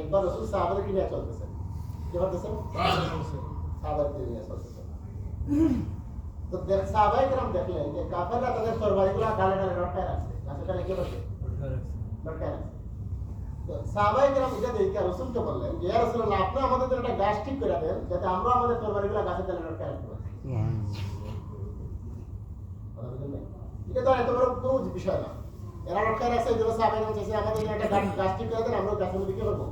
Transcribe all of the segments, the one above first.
একবার রসুল সাহাবাদেরকে নিয়ে চলতেছেন কি ভাবতেছেন? সাহাবাদেরকে নিয়ে চলতেছেন তো দেখ সাহাবাই কেরাম দেখলেন যে কাফেররা তাদের তরবারিগুলো রাখছে। গাছে কে বসে? রাখছে। সাহাবাই কেরাম এটা দেখে রসুলকে বললেন যে ইয়া আপনি আমাদের জন্য একটা গাছ ঠিক করে দেন যাতে আমরা আমাদের তরবারিগুলো গাছে ডালে লটকায় রাখতে পারি? এটা তো এত বড় কোনো বিষয় না। এরা লটকায় জন্য একটা গাছ- করে দেন আমরা গাছের মধ্যে কি করব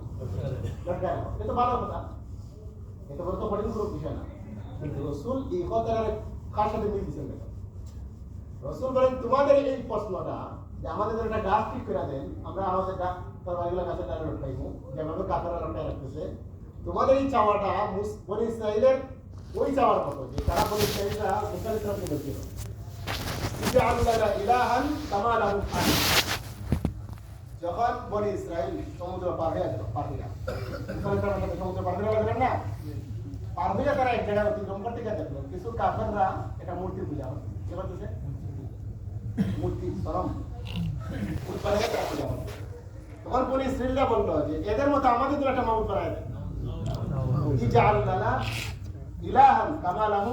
লটকায় তো ভালো কথা। এটা বড় তো কঠিন কোনো বিষয় না। কিন্তু রসুল এই কথার কার সাথে মিল দিচ্ছেন রসুল বলেন, তোমাদের এই প্রশ্নটা যে আমাদের একটা গাছ ঠিক করে দেন, আমরা আমাদের তরবারিগুলো গাছের ডালে লটকাইবো, যেভাবে কাপড়া লটকাই রাখতেছে। তোমাদের এই চাওয়াটা বনি ইসরাইলের ওই চাওয়ার মতো যে তারা ইসলামকে বলছিল যখন বনি ইসরাইল সমুদ্র পার হয়ে ইসলামের সাথে সমুদ্র পার হয়ে গেলেন না? পার হয়ে তারা এক জায়গায় অতিক্রম করতে গিয়ে দেখল, কিছু কাফেররা এটা মূর্তি পূজা করছে। কি করতেছে? মূর্তি, সরম। তখন বনি ইসরাইলরা বলল যে, এদের মতো আমাদের জন্য একটা মাবুদ বানায় দেন। ইজআল লানা ইলাহান কামা লাহু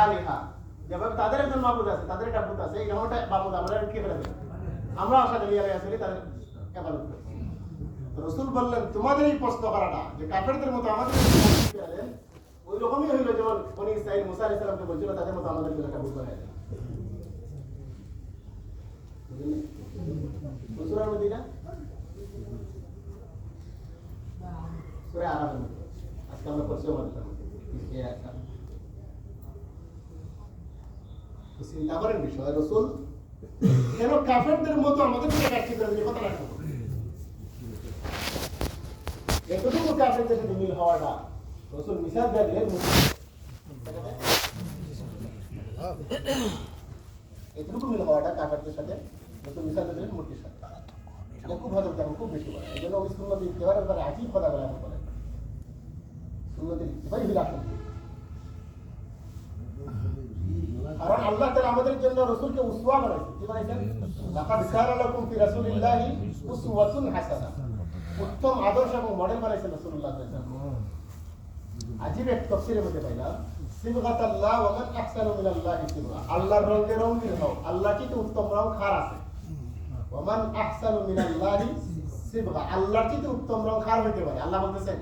আলিহা? যেভাবে তাদের একজন মাবুদ আছে, তাদের একটা ভূত আছে, এই যেমনটা মাবুদ, আমরা করে দেব আমরা আশা করি আসলে তাদের করি রসুল বললেন, তোমাদের এই প্রশ্ন করাটা, যে কাফেরদের মতো আমাদের ওই রকমই হইল যেমন বনি ইসরাইল মুসা সালামকে বলছিল, তাদের মতো আমাদের একটা ভূত বুঝলেন? সুরার মধ্যে না আজকে আমরা পড়ছি আমাদের করেন বিষয় রসুল কেন কাফেরদের মতো আমাদের কাটছি করে দিলে কথা রাখব এতটুকু কাফেরদের সাথে মিল হওয়াটা রসুল মিশাল দেয় এতটুকু মিল হওয়াটা কাফেরদের সাথে রসুল মিশাল দিয়ে দিলেন মূর্তির সাথে খুব ভালো খুব বেশি বলে এই জন্য ওই সুন্নতি ইত্তেবারের ব্যাপারে আজীব কথা বলে এখন বলেন সুন্নতির ইত্তেবাই হিল আসল কারণ আল্লাহ তাআলা আমাদের জন্য রাসূলকে উসওয়া বানাইছে। কি বানাইছেন? লাকাদ কানা লাকুম ফি রাসূলিল্লাহি উসওয়াতুন হাসানা। উত্তম আদর্শ এবং মডেল বানাইছেন রাসূলুল্লাহ সাল্লাল্লাহু আলাইহি ওয়াসাল্লাম। আজীব এক তাফসীরের মধ্যে পাইলাম সিবগাতাল্লাহ ওয়া মান আহসানু মিনাল্লাহি সিবগা। আল্লাহর রঙে রঙিন হও আল্লাহ কি তো উত্তম রং খার আছে? ওয়া মান আহসানু মিনাল্লাহি সিবগা। আল্লাহর কি তো উত্তম রং খার হইতে পারে? আল্লাহ বলতেছেন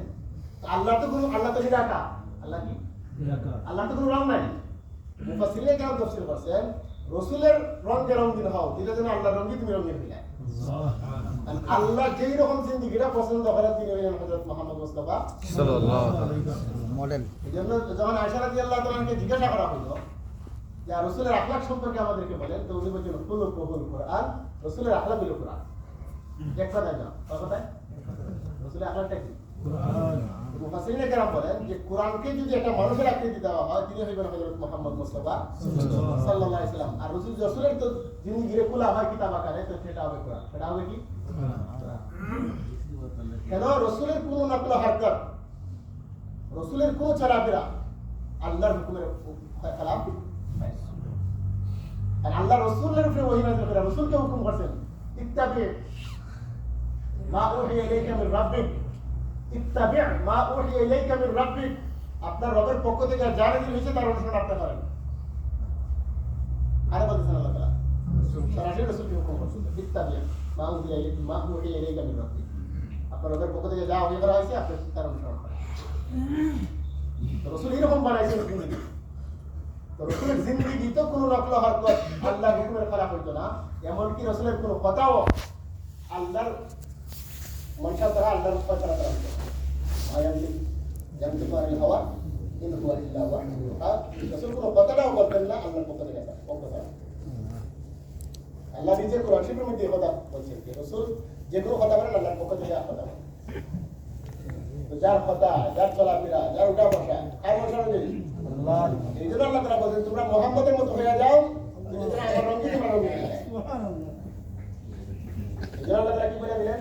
আল্লাহ তো কোনো আল্লাহ তো নিরাকা আল্লাহ কি? আল্লাহ তো কোনো রং নাই। মুফাসসিরিনে কেন তাফসীর করছেন? রাসূলের রঙে রঙিন হও যেটা যেন আল্লাহর রঙে তুমি রঙিন হইলে। আল্লাহ। যেই রকম জিন্দিগিটা পছন্দ করেন তিনি হইলেন হযরত মুহাম্মদ মুস্তাফা। মডেল। এই জন্য যখন আয়সা রাদিয়াল্লাহু তাআলাকে জিজ্ঞাসা করা হলো যে রাসূলের আখলাক সম্পর্কে আমাদেরকে বলেন? তো উনি বলছেন কুল কবুল কোরআন রাসূলের আখলাক হলো কোরআন। এক কথায় না কথায়। রাসূলের আখলাকটা কি? বলেন যে কোরআনকে যদি একটা মানুষের আকৃতি দেওয়া হয় তিনি হইবেন মুহাম্মদ মুস্তাফা আর রাসূল রাসূলের তো খোলা হয় কিতাব আকারে তো সেটা হবে কোরআন। সেটা হবে কি? কেন? রসুলের কোন নকল হারকত রসুলের কোন চলাফেরা আল্লাহর হুকুমের খেলাফ আর আল্লাহ রসুলের উপরে ওহী নাযিল করে রসুলকে হুকুম করছেন ইত্তাবি মা ইলাইকা রাব্বিক। ইত্তাবি মা উহিয়া ইলাইকা মিন রাব্বিক আপনার রবের পক্ষ থেকে যা নাযিল হয়েছে তার অনুসরণ আপনি করেন। আরে আল্লাহ তাআলা? সরাসরি ইত্তাবি মা উহিয়া ইলাইকা মা উহিয়া ইলাইকা মিন রাব্বিক আপনার রবের পক্ষ থেকে যা ওহী করা হয়েছে, আপনি তার অনুসরণ করেন। রসুল এরকম বানাইছেন রসুলের জিন্দগি তো কোনো নকল হরকত আল্লাহর হুকুমের খারাপ হইতো না। এমনকি রসুলের কোনো কথাও আল্লাহর মনসা দ্বারা আল্লাহর করা হইতো না। আয়ান্তি জানতে পারেন হওয়া ইন হুয়া ইল্লা ওয়াহয়ুন ইউহা রসুল কোনো কথাটাও বলতেন না আল্লাহর পক্ষ থেকে পক্ষ থেকে আল্লাহ নিজে কোরআন শরীফের মধ্যে কথা বলছেন যে রসুল যে কোনো কথা বলেন আল্লাহর পক্ষ থেকে কথা বলেন যার কথা যার চলাফেরা যার উঠা বসা আর বসা অনুযায়ী এই জন্য আল্লাহ তারা বলছেন তোমরা মোহাম্মদের মতো হয়ে যাও কিন্তু তোমরা আমার রঙে তোমরা রঙে এই জন্য আল্লাহ তারা কি বলে দিলেন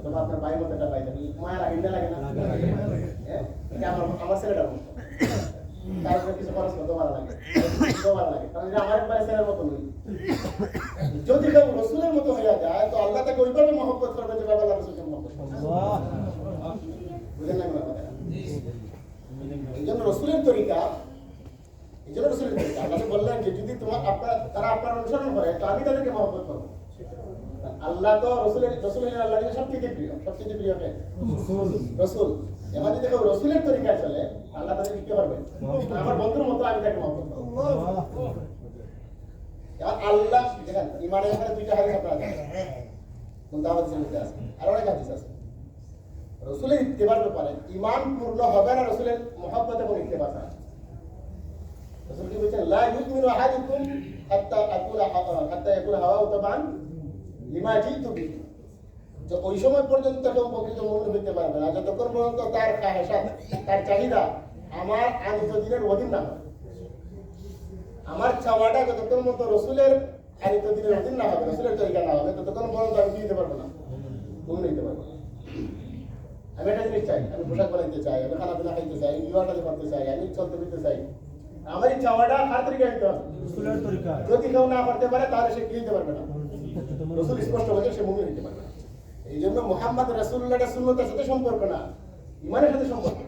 অথবা আপনার ভাই মায়ের লাগে না? লাগে না হ্যাঁ? এটা আমার আমার তার উপরে কিছু খরচ করতে ভালো লাগে। ভালো লাগে। কারণ এটা আমার একবারে ছেলের মতো নই। যদি কেউ রসুলের মতো হইয়া যায় তো আল্লাহ তাকে ওইভাবে মহব্বত করবে যেভাবে আল্লাহ রসুলকে মহব্বত না এই জন্য রসুলের তরিকা এই জন্য রসুলের তরিকা। আল্লাহ বললেন যে যদি তোমার আপনার তারা আপনার অনুসরণ করে তো আমি তাদেরকে মহব্বত করব। আল্লাহ তো রসুলের রসুল হলেন আল্লাহ সবচেয়ে প্রিয় সবচেয়ে প্রিয় কে? রসুল। এবার যদি কেউ রসুলের তরিকা চলে আল্লাহ তাদের কি করবে আমার বন্ধুর মতো আমি তাকে মহব্বত আল্লাহ। দেখেন ইমানের এখানে দুইটা হাদিস আপনারা জানেন। কিন্তু আমাদের মধ্যে আছে? আর অনেক হাদিস আছে। রসুলের ইত্তেবার ব্যাপারে ইমান পূর্ণ হবে না রসুলের মহব্বত এবং ইত্তেবা ছাড়া। রসুল কি বলছেন লা ইউমিনু আহাদুকুম হাত্তা আকুলা হাত্তা ইয়াকুলা হাওয়া তাবান লিমা জিতু বিহি যে ওই সময় পর্যন্ত কেউ প্রকৃত মূল্য হইতে পারবে না। যতক্ষণ পর্যন্ত তার তার চাহিদা আমার আনিত দিনের অধীন না। আমার চাওয়াটা যতক্ষণ মতো রসুলের আনিত দিনের অধীন না হবে রসুলের তরিকা না হবে ততক্ষণ পর্যন্ত আমি দিতে পারব না। মূল্য দিতে পারব না। আমি একটা জিনিস চাই আমি পোশাক বানাইতে চাই আমি খানা পিনা খাইতে চাই বিবাহ কাজে করতে চাই আমি চলতে ফিরতে চাই। আমার এই চাওয়াটা কার তরিকা দিতে হবে? যদি কেউ না করতে পারে তাহলে সে কি দিতে পারবে না। রসুল স্পষ্ট বলছে সে মুমিন হতে পারবে না। এই জন্য মোহাম্মদ রাসূলুল্লাহর সুন্নতের সাথে সম্পর্ক না ইমানের সাথে সম্পর্ক।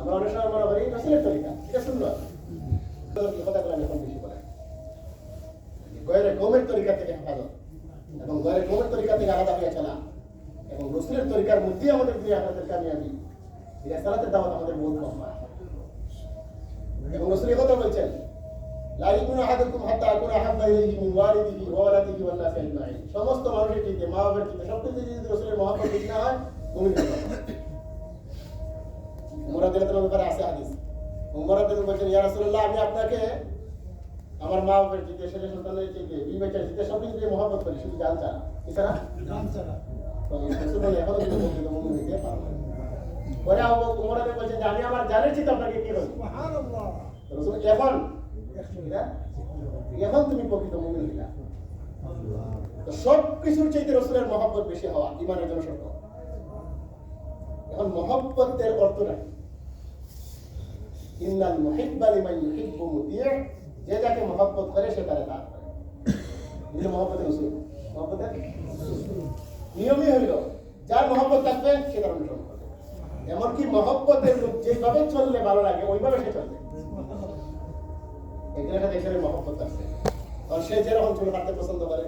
আমরা অনেক সময় মনে করি রসুলের তরিকা, এটা বলে। গয়ের কমের তরিকা থেকে হেফাজত, এবং গয়ের তরিকা থেকে আলাদা হয়ে চলা, এবং রসুলের তরিকার মধ্যেই আমাদের দিয়ে আপনাদের কামিয়াবি দাওয়াত আমাদের বহুত কম এবং রসুল এই কথা বলছেন লা ইউমিনু আহাদুকুম হাত্তা আকুনা আহাব্বা ইলাইহি মিন ওয়ালিদিহি ওয়া ওয়ালাদিহি ওয়ান নাসি আজমাইন সমস্ত মানুষের চাইতে মা বাবার চাইতে সবকিছু যদি রসুলের মহব্বত বেশি না হয় মুমিন না। উমর রাদিয়াল্লাহু ব্যাপারে আছে হাদিস। উমর রাদিয়াল্লাহু বলছেন ইয়া রাসূলুল্লাহ আমি আপনাকে আমার মা বাবার চাইতে ছেলে সন্তানের চাইতে বিবি বাচ্চার চাইতে সব কিছু দিয়ে মহব্বত করি শুধু জান ছাড়া। এছাড়া তো রাসূল বলেন, এখনও কিন্তু প্রকৃত মুমিন হইতে পারবে না। পরে আবু বকর উমর রাদিয়াল্লাহু বলছেন যে আমি আমার জানের চাইতে আপনাকে কি বলব রসুল এখন সব কিছুর চাইতে রসুলের বেশি হওয়া ইমানের জন্য শর্ত এখন ইউহিব্বু মুতিয় যে যাকে মহব্বত করে, সে তারে তার করে। উসুল মহব্বতের নিয়মই হইল, যার মহব্বত থাকবে, সে তার অনুসরণ করবে। এমনকি মহব্বতের লোক যেভাবে চললে ভালো লাগে, ওইভাবে সে চলবে। এখানে দেশের মহব্বত আছে। আর সে যেরকম চুল কাটতে পছন্দ করে